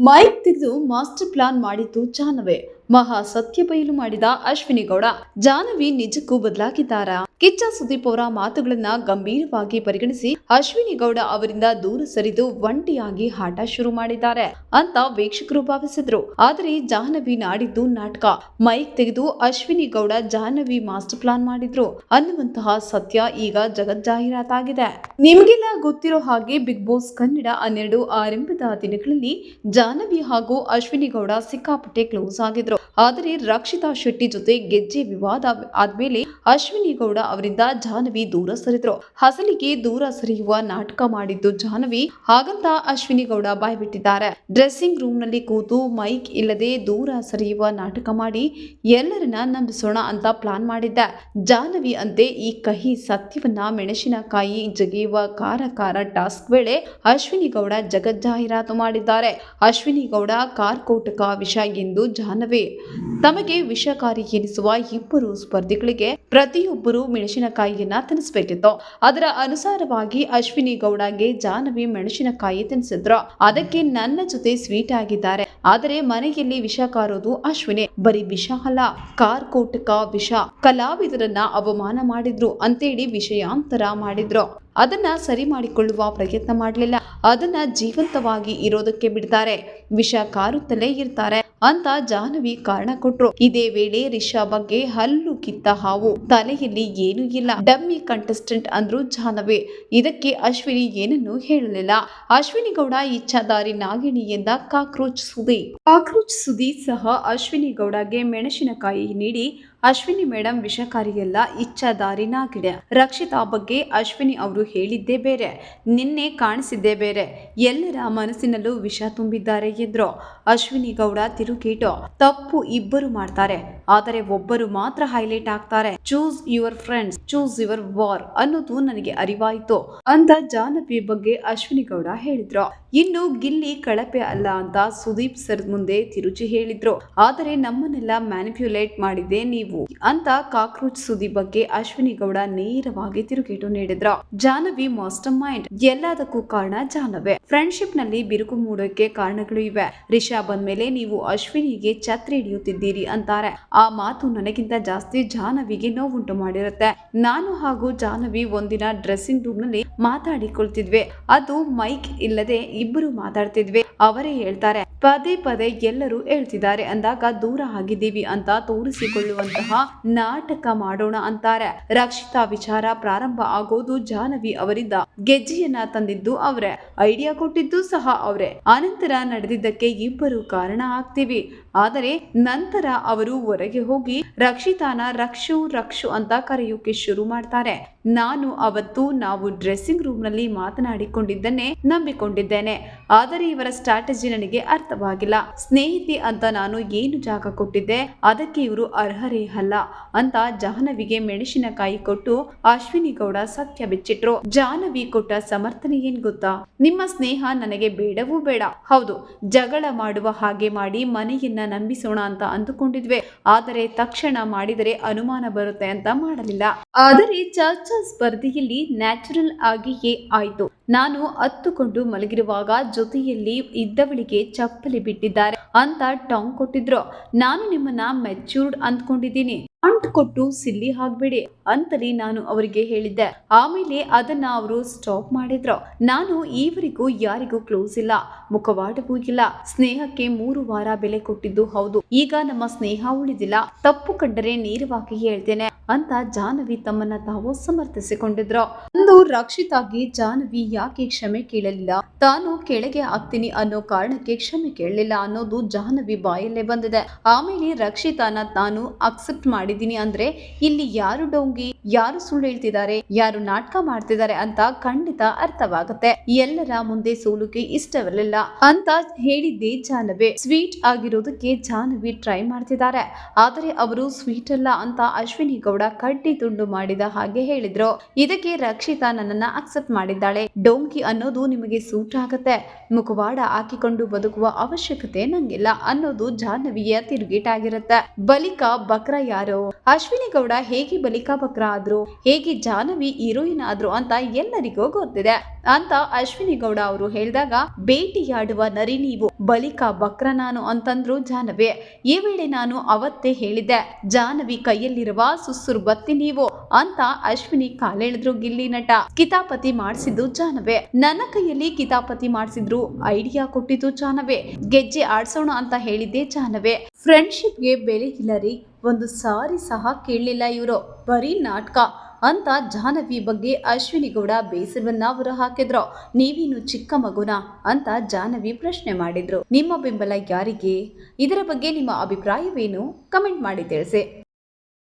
Mic ತೆಗೆದು master plan ಮಾಡಿದ್ದು ಜಾಹ್ನವಿ. ಮಹಾ ಸತ್ಯ ಬಯಲು ಮಾಡಿದ ಅಶ್ವಿನಿ ಗೌಡ. ಜಾಹ್ನವಿ ನಿಜಕ್ಕೂ ಬದಲಾಗಿದ್ದಾರಾ? ಕಿಚ್ಚ ಸುದೀಪ್ ಅವರ ಮಾತುಗಳನ್ನ ಗಂಭೀರವಾಗಿ ಪರಿಗಣಿಸಿ ಅಶ್ವಿನಿ ಗೌಡ ಅವರಿಂದ ದೂರ ಸರಿದು ಒಂಟಿಯಾಗಿ ಆಟ ಶುರು ಮಾಡಿದ್ದಾರೆ ಅಂತ ವೀಕ್ಷಕರು ಭಾವಿಸಿದ್ರು. ಆದರೆ ಜಾಹ್ನವಿ ನಾಡಿದ್ದು ನಾಟಕ. ಮೈಕ್ ತೆಗೆದು ಅಶ್ವಿನಿ ಗೌಡ ಜಾಹ್ನವಿ ಮಾಸ್ಟರ್ ಪ್ಲಾನ್ ಮಾಡಿದ್ರು. ಅನ್ನುವಂತಹ ಸತ್ಯ ಈಗ ಜಗಜ್ಜಾಹೀರಾತಾಗಿದೆ. ನಿಮಗೆಲ್ಲ ಗೊತ್ತಿರೋ ಹಾಗೆ ಬಿಗ್ ಬಾಸ್ ಕನ್ನಡ ಹನ್ನೆರಡು ಆರಂಭದ ದಿನಗಳಲ್ಲಿ ಜಾಹ್ನವಿ ಹಾಗೂ ಅಶ್ವಿನಿ ಗೌಡ ಸಿಕ್ಕಾಪಟ್ಟೆ ಕ್ಲೋಸ್ ಆಗಿದ್ರು. ಆದರೆ ರಕ್ಷಿತಾ ಶೆಟ್ಟಿ ಜೊತೆ ಗೆಜ್ಜೆ ವಿವಾದ ಆದ್ಮೇಲೆ ಅಶ್ವಿನಿ ಗೌಡ ಅವರಿಂದ ಜಾಹ್ನವಿ ದೂರ ಸರಿದ್ರು. ಹಸಲಿಗೆ ದೂರ ಸರಿಯುವ ನಾಟಕ ಮಾಡಿದ್ದು ಜಾಹ್ನವಿ. ಹಾಗಂತ ಅಶ್ವಿನಿ ಗೌಡ ಬಾಯ್ಬಿಟ್ಟಿದ್ದಾರೆ. ಡ್ರೆಸ್ಸಿಂಗ್ ರೂಮ್ನಲ್ಲಿ ಕೂತು ಮೈಕ್ ಇಲ್ಲದೆ ದೂರ ಸರಿಯುವ ನಾಟಕ ಮಾಡಿ ಎಲ್ಲರನ್ನ ನಂಬಿಸೋಣ ಅಂತ ಪ್ಲಾನ್ ಮಾಡಿದ್ದ. ಜಾಹ್ನವಿ ಅಂತೆ ಈ ಕಹಿ ಸತ್ಯವನ್ನ ಮೆಣಸಿನಕಾಯಿ ಜಗಿಯುವ ಕಾರ ಕಾರ ಟಾಸ್ಕ್ ವೇಳೆ ಅಶ್ವಿನಿ ಗೌಡ ಜಗಜ್ಜಾಹೀರಾತು ಮಾಡಿದ್ದಾರೆ. ಅಶ್ವಿನಿ ಗೌಡ ಕಾರ್ಕೋಟಕ ವಿಷ ಎಂದು ಜಾಹ್ನವಿ ತಮಗೆ ವಿಷಕಾರಿ ಎನಿಸುವ ಇಬ್ಬರು ಸ್ಪರ್ಧಿಗಳಿಗೆ ಪ್ರತಿಯೊಬ್ಬರು ಮೆಣಸಿನಕಾಯಿಯನ್ನ ತಿನ್ನಿಸಬೇಕಿತ್ತು ಅದರ ಅನುಸಾರವಾಗಿ ಅಶ್ವಿನಿ ಗೌಡಗೆ ಜಾನವಿ ಮೆಣಸಿನಕಾಯಿ ತಿನ್ನಿಸಿದ್ರು ಅದಕ್ಕೆ ನನ್ನ ಜೊತೆ ಸ್ವೀಟ್ ಆಗಿದ್ದಾರೆ. ಆದರೆ ಮನೆಯಲ್ಲಿ ವಿಷ ಕಾರೋದು ಅಶ್ವಿನಿ. ಬರೀ ವಿಷ ಅಲ್ಲ, ಕಾರ್ಕೋಟಕ ವಿಷ. ಕಲಾವಿದರನ್ನ ಅವಮಾನ ಮಾಡಿದ್ರು. ಅಂತೇಳಿ ವಿಷಯಾಂತರ ಮಾಡಿದ್ರು. ಅದನ್ನ ಸರಿ ಮಾಡಿಕೊಳ್ಳುವ ಪ್ರಯತ್ನ ಮಾಡಲಿಲ್ಲ. ಅದನ್ನ ಜೀವಂತವಾಗಿ ಇರೋದಕ್ಕೆ ಬಿಡ್ತಾರೆ. ವಿಷ ಕಾರುತ್ತಲೇ ಇರ್ತಾರೆ ಅಂತ ಜಾಹ್ನವಿ ಕಾರಣ ಕೊಟ್ರು. ಇದೇ ವೇಳೆ ರಿಷಾ ಬಗ್ಗೆ ಹಲ್ಲು ಕಿತ್ತ ಹಾವು ತಲೆಯಲ್ಲಿ ಏನೂ ಇಲ್ಲ. ಡಮ್ಮಿ ಕಂಟೆಸ್ಟೆಂಟ್ ಅಂದ್ರು ಜಾಹ್ನವಿ. ಇದಕ್ಕೆ ಅಶ್ವಿನಿ ಏನನ್ನು ಹೇಳಲಿಲ್ಲ. ಅಶ್ವಿನಿ ಗೌಡ ಇಚ್ಛಾದಾರಿ ನಾಗಿಣಿ ಎಂದ ಕಾಕ್ರೋಚ್ ಸುದಿ. ಕಾಕ್ರೋಚ್ ಸುದಿ ಸಹ ಅಶ್ವಿನಿ ಗೌಡಗೆ ಮೆಣಸಿನಕಾಯಿ ನೀಡಿ ಅಶ್ವಿನಿ ಮೇಡಮ್ ವಿಷಕಾರಿಯಲ್ಲ ಇಚ್ಛಾದಾರಿ ಗಿಡ ರಕ್ಷಿತಾ ಬಗ್ಗೆ ಅಶ್ವಿನಿ ಅವರು ಹೇಳಿದ್ದೇ ಬೇರೆ, ನಿನ್ನೆ ಕಾಣಿಸಿದ್ದೇ ಬೇರೆ. ಎಲ್ಲರ ಮನಸ್ಸಿನಲ್ಲೂ ವಿಷ ತುಂಬಿದ್ದಾರೆ ಎಂದ್ರು. ಅಶ್ವಿನಿ ಗೌಡ ತಿರುಗೇಟು. ತಪ್ಪು ಇಬ್ಬರು ಮಾಡ್ತಾರೆ, ಆದರೆ ಒಬ್ಬರು ಮಾತ್ರ ಹೈಲೈಟ್ ಆಗ್ತಾರೆ. Choose your friends, choose your war ಅನ್ನೋದು ನನಗೆ ಅರಿವಾಯಿತು ಅಂತ ಜಾನಪಿ ಬಗ್ಗೆ ಅಶ್ವಿನಿ ಗೌಡ ಹೇಳಿದ್ರು. ಇನ್ನು ಗಿಲ್ಲಿ ಕಳಪೆ ಅಲ್ಲ ಅಂತ ಸುದೀಪ್ ಸರ್ ಮುಂದೆ ತಿರುಚಿ ಹೇಳಿದ್ರು. ಆದರೆ ನಮ್ಮನ್ನೆಲ್ಲ ಮ್ಯಾನಿಪ್ಯುಲೇಟ್ ಮಾಡಿದೆ ನೀವು. ಅಂತ ಕಾಕ್ರೋಚ್ ಸುದ್ದಿ ಬಗ್ಗೆ ಅಶ್ವಿನಿ ಗೌಡ ನೇರವಾಗಿ ತಿರುಗೇಟು ನೀಡಿದ್ರು. Jahnavi mastermind. ಎಲ್ಲದಕ್ಕೂ ಕಾರಣ ಜಾಹ್ನವೇ. ಫ್ರೆಂಡ್ಶಿಪ್ನಲ್ಲಿ ಬಿರುಕು ಮೂಡೋಕೆ ಕಾರಣಗಳು ಇವೆ. ರಿಷಾ ಬಂದ್ಮೇಲೆ ನೀವು ಅಶ್ವಿನಿಗೆ ಛತ್ರಿ ಹಿಡಿಯುತ್ತಿದ್ದೀರಿ ಅಂತಾರೆ. ಆ ಮಾತು ನನಗಿಂತ ಜಾಸ್ತಿ ಜಾನವಿಗೆ ನೋವುಂಟು ಮಾಡಿರುತ್ತೆ. ನಾನು ಹಾಗೂ ಜಾಹ್ನವಿ ಒಂದಿನ ಡ್ರೆಸ್ಸಿಂಗ್ ರೂಮ್ನಲ್ಲಿ ಮಾತಾಡಿಕೊಳ್ತಿದ್ವಿ. ಅದು ಮೈಕ್ ಇಲ್ಲದೆ ಇಬ್ಬರು ಮಾತಾಡ್ತಿದ್ವಿ. ಅವರೇ ಹೇಳ್ತಾರೆ, ಪದೇ ಪದೇ ಎಲ್ಲರೂ ಹೇಳ್ತಿದ್ದಾರೆ. ಅಂದಾಗ ದೂರ ಆಗಿದ್ದೀವಿ ಅಂತ ತೋರಿಸಿಕೊಳ್ಳುವಂತಹ ನಾಟಕ ಮಾಡೋಣ ಅಂತಾರೆ. ರಕ್ಷಿತಾ ವಿಚಾರ ಪ್ರಾರಂಭ ಆಗೋದು ಜಾಹ್ನವಿ ಅವರಿಂದ. ಗೆಜ್ಜೆಯನ್ನ ತಂದಿದ್ದು ಅವರೇ. ಐಡಿಯಾ ಕೊಟ್ಟಿದ್ದು ಸಹ ಅವರೇ. ಅನಂತರ ನಡೆದಿದ್ದಕ್ಕೆ ಇಬ್ಬರು ಕಾರಣ ಆಗ್ತೀವಿ. ಆದರೆ ನಂತರ ಅವರು ಹೊರಗೆ ಹೋಗಿ ರಕ್ಷಿತಾನ ರಕ್ಷು ರಕ್ಷು ಅಂತ ಕರೆಯೋಕೆ ಶುರು ಮಾಡ್ತಾರೆ. ನಾನು ಅವತ್ತು ನಾವು ಡ್ರೆಸ್ಸಿಂಗ್ ರೂಮ್ನಲ್ಲಿ ಮಾತನಾಡಿಕೊಂಡಿದ್ದನ್ನೇ ನಂಬಿಕೊಂಡಿದ್ದೇನೆ. ಆದರೆ ಇವರ ಸ್ಟ್ರಾಟಜಿ ನನಗೆ ಅರ್ಥವಾಗಿಲ್ಲ. ಸ್ನೇಹಿತೆ ಅಂತ ನಾನು ಏನು ಜಾಗ ಕೊಟ್ಟಿದ್ದೆ? ಅದಕ್ಕೆ ಇವರು ಅರ್ಹರೇ ಅಲ್ಲ ಅಂತ ಜಾಹ್ನವಿಗೆ ಮೆಣಸಿನಕಾಯಿ ಕೊಟ್ಟು ಅಶ್ವಿನಿ ಗೌಡ ಸತ್ಯ ಬಿಚ್ಚಿಟ್ರು. ಜಾಹ್ನವಿ ಕೊಟ್ಟ ಸಮರ್ಥನೆ ಏನ್ ಗೊತ್ತಾ? ನಿಮ್ಮ ಸ್ನೇಹ ನನಗೆ ಬೇಡವೂ ಬೇಡ. ಹೌದು, ಜಗಳ ಮಾಡುವ ಹಾಗೆ ಮಾಡಿ ಮನೆಯನ್ನ ನಂಬಿಸೋಣ ಅಂತ ಅಂದುಕೊಂಡಿದ್ವೆ. ಆದರೆ ತಕ್ಷಣ ಮಾಡಿದರೆ ಅನುಮಾನ ಬರುತ್ತೆ ಅಂತ ಮಾಡಲಿಲ್ಲ. ಆದರೆ ಚರ್ಚಾ ಸ್ಪರ್ಧೆಯಲ್ಲಿ ನ್ಯಾಚುರಲ್ ಆಗಿಯೇ ಆಯಿತು. ನಾನು ಹತ್ತುಕೊಂಡು ಮಲಗಿರುವಾಗ ಜೊತೆಯಲ್ಲಿ ಇದ್ದವಳಿಗೆ ಚಪ್ಪಲಿ ಬಿಟ್ಟಿದ್ದಾರೆ. ಅಂತ ಟಾಂಗ್ ಕೊಟ್ಟಿದ್ರು. ನಾನು ನಿಮ್ಮನ್ನ ಮೆಚ್ಯೂರ್ಡ್ ಅಂದ್ಕೊಂಡಿದ್ದೀನಿ. ಅಂಟ್ ಕೊಟ್ಟು ಸಿಲ್ಲಿ ಆಗ್ಬೇಡಿ ಅಂತಲೇ ನಾನು ಅವರಿಗೆ ಹೇಳಿದ್ದೆ. ಆಮೇಲೆ ಅದನ್ನ ಅವರು ಸ್ಟಾಪ್ ಮಾಡಿದ್ರು. ನಾನು ಈವರೆಗೂ ಯಾರಿಗೂ ಕ್ಲೋಸ್ ಇಲ್ಲ. ಮುಖವಾಡವೂ ಇಲ್ಲ. ಸ್ನೇಹಕ್ಕೆ ಮೂರು ವಾರ ಬೆಲೆ ಕೊಟ್ಟಿದ್ದು ಹೌದು. ಈಗ ನಮ್ಮ ಸ್ನೇಹ ಉಳಿದಿಲ್ಲ. ತಪ್ಪು ಕಂಡರೆ ನೇರವಾಗಿ ಹೇಳ್ತೇನೆ. ಅಂತ ಜಾಹ್ನವಿ ತಮ್ಮನ್ನ ತಾವು ಸಮರ್ಥಿಸಿಕೊಂಡಿದ್ರು. ಅಂದು ರಕ್ಷಿತಾಗಿ ಜಾಹ್ನವಿ ಯಾಕೆ ಕ್ಷಮೆ ಕೇಳಲಿಲ್ಲ? ತಾನು ಕೆಳಗೆ ಆಗ್ತೀನಿ ಅನ್ನೋ ಕಾರಣಕ್ಕೆ ಕ್ಷಮೆ ಕೇಳಲಿಲ್ಲ ಅನ್ನೋದು ಜಾಹ್ನವಿ ಬಾಯಲ್ಲೇ ಬಂದಿದೆ. ಆಮೇಲೆ ರಕ್ಷಿತಾನ ತಾನು ಅಕ್ಸೆಪ್ಟ್ ಮಾಡಿದೀನಿ ಅಂದ್ರೆ ಇಲ್ಲಿ ಯಾರು ಡೋಂಗಿ, ಯಾರು ಸುಳ್ಳು ಹೇಳ್ತಿದ್ದಾರೆ, ಯಾರು ನಾಟಕ ಮಾಡ್ತಿದ್ದಾರೆ ಅಂತ ಖಂಡಿತ ಅರ್ಥವಾಗುತ್ತೆ. ಎಲ್ಲರ ಮುಂದೆ ಸೋಲುಗೆ ಇಷ್ಟವಿರಲಿಲ್ಲ ಅಂತ ಹೇಳಿದ್ದೆ ಜಾಹ್ನವಿ. ಸ್ವೀಟ್ ಆಗಿರೋದಕ್ಕೆ ಜಾಹ್ನವಿ ಟ್ರೈ ಮಾಡ್ತಿದ್ದಾರೆ. ಆದರೆ ಅವರು ಸ್ವೀಟ್ ಅಲ್ಲ ಅಂತ ಅಶ್ವಿನಿ ಗೌಡ ಕಡ್ಡಿ ತುಂಡು ಮಾಡಿದ ಹಾಗೆ ಹೇಳಿದ್ರು. ಇದಕ್ಕೆ ರಕ್ಷಿತಾ ನನ್ನನ್ನ ಅಕ್ಸೆಪ್ಟ್ ಮಾಡಿದ್ದಾಳೆ. ಡೋಂಕಿ ಅನ್ನೋದು ನಿಮಗೆ ಸೂಟ್ ಆಗತ್ತೆ. ಮುಖವಾಡ ಹಾಕಿಕೊಂಡು ಬದುಕುವ ಅವಶ್ಯಕತೆ ನಂಗಿಲ್ಲ ಅನ್ನೋದು ಜಾಹ್ನವಿಯ ತಿರುಗೇಟಾಗಿರುತ್ತೆ. ಬಲಿಕ ಬಕ್ರ ಯಾರು? ಅಶ್ವಿನಿ ಗೌಡ ಹೇಗೆ ಬಲಿಕ ಬಕ್ರ ಆದ್ರು? ಹೇಗೆ ಜಾಹ್ನವಿ ಹೀರೋಯಿನ್ ಆದ್ರು ಅಂತ ಎಲ್ಲರಿಗೂ ಗೊತ್ತಿದೆ. ಅಂತ ಅಶ್ವಿನಿ ಗೌಡ ಅವರು ಹೇಳಿದಾಗ, ಭೇಟಿಯಾಡುವ ನರಿ ನೀವು. ಬಳಿಕ ಬಕ್ರ ನಾನು ಅಂತಂದ್ರು ಜಾನವಿ ಈ ವೇಳೆ ನಾನು ಅವತ್ತೇ ಹೇಳಿದ್ದೆ ಜಾನವಿ ಕೈಯಲ್ಲಿರುವ ಸುಸುರು ಬತ್ತಿ ನೀವು ಅಂತ ಅಶ್ವಿನಿ ಕಾಲೆಳೆದ್ರು ಗಿಲ್ಲಿ ನಟ. ಕಿತಾಪತಿ ಮಾಡಿಸಿದ್ದು ಜಾನವೇ ನನ್ನ ಕೈಯಲ್ಲಿ ಕಿತಾಪತಿ ಮಾಡಿಸಿದ್ರು ಐಡಿಯಾ ಕೊಟ್ಟಿದ್ದು ಜಾನವೇ ಗೆಜ್ಜೆ ಆಡ್ಸೋಣ ಅಂತ ಹೇಳಿದ್ದೆ ಜಾನವೇ ಫ್ರೆಂಡ್ಶಿಪ್ಗೆ ಬೆಲೆ ಇಲ್ಲ ರೀ, ಒಂದು ಸಾರಿ ಸಹ ಕೇಳಲಿಲ್ಲ ಇವರು. ಬರೀ ನಾಟಕ ಅಂತ ಜಾಹ್ನವಿ ಬಗ್ಗೆ ಅಶ್ವಿನಿಗೌಡ ಬೇಸರವನ್ನ ಹೊರ ಹಾಕಿದ್ರು. ನೀವೇನು ಚಿಕ್ಕ ಮಗುನ? ಅಂತ ಜಾಹ್ನವಿ ಪ್ರಶ್ನೆ ಮಾಡಿದ್ರು. ನಿಮ್ಮ ಬೆಂಬಲ ಯಾರಿಗೆ? ಇದರ ಬಗ್ಗೆ ನಿಮ್ಮ ಅಭಿಪ್ರಾಯವೇನು? ಕಮೆಂಟ್ ಮಾಡಿ ತಿಳಿಸಿ.